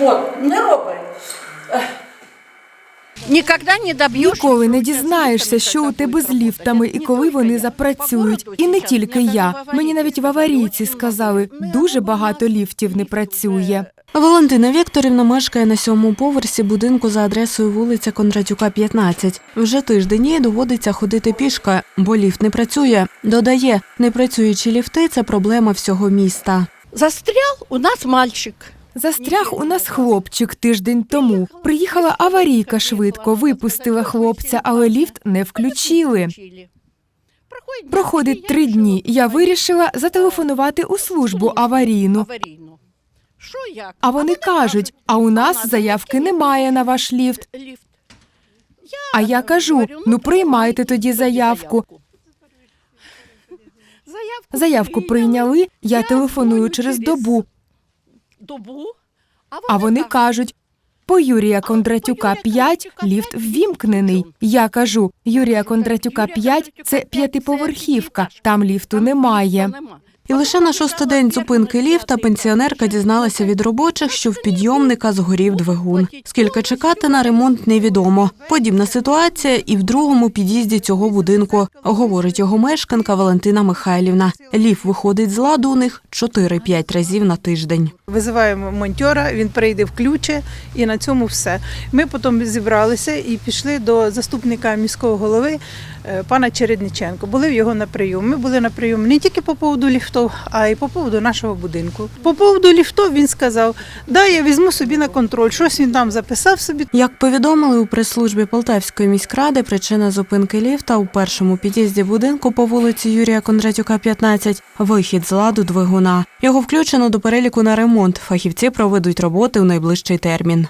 От, не робить. Никогда не добьешь. Ніколи не дізнаєшся, що у тебе з ліфтами і коли вони запрацюють. І не тільки я. Мені навіть в аварійці сказали, дуже багато ліфтів не працює. Валентина Вікторівна мешкає на сьомому поверсі будинку за адресою вулиця Кондратюка, 15. Вже тиждень їй доводиться ходити пішки, бо ліфт не працює. Додає, непрацюючі ліфти це проблема всього міста. Застрял у нас мальчик. Застряг у нас хлопчик тиждень тому. Приїхала аварійка швидко, випустила хлопця, але ліфт не включили. Проходить три дні. Я вирішила зателефонувати у службу аварійну. А вони кажуть: а у нас заявки немає на ваш ліфт. А я кажу: ну приймайте тоді. Заявку, Заявку прийняли. Я телефоную через добу. Добу. А вони кажуть. По Юрія Кондратюка 5 ліфт ввімкнений. Я кажу, Юрія Кондратюка 5 – це п'ятиповерхівка, там ліфту немає. І лише на шостий день зупинки ліфта пенсіонерка дізналася від робочих, що в підйомника згорів двигун. Скільки чекати на ремонт, невідомо. Подібна ситуація і в другому під'їзді цього будинку, говорить його мешканка Валентина Михайлівна. Ліфт виходить з ладу у них 4-5 разів на тиждень. Визиваємо монтера, він прийде включе, і на цьому все. Ми потім зібралися і пішли до заступника міського голови е, пана Чередниченко. Були в його на прийом. Ми були на прийом не тільки по поводу ліфтів, а й по поводу нашого будинку. По поводу ліфтів він сказав: да, я візьму собі на контроль. Щось він там записав собі. Як повідомили у прес-службі Полтавської міськради, причина зупинки ліфта у першому під'їзді будинку по вулиці Юрія Кондратюка, 15 – вихід з ладу двигуна. Його включено до переліку на ремонт. Фахівці проведуть роботи у найближчий термін.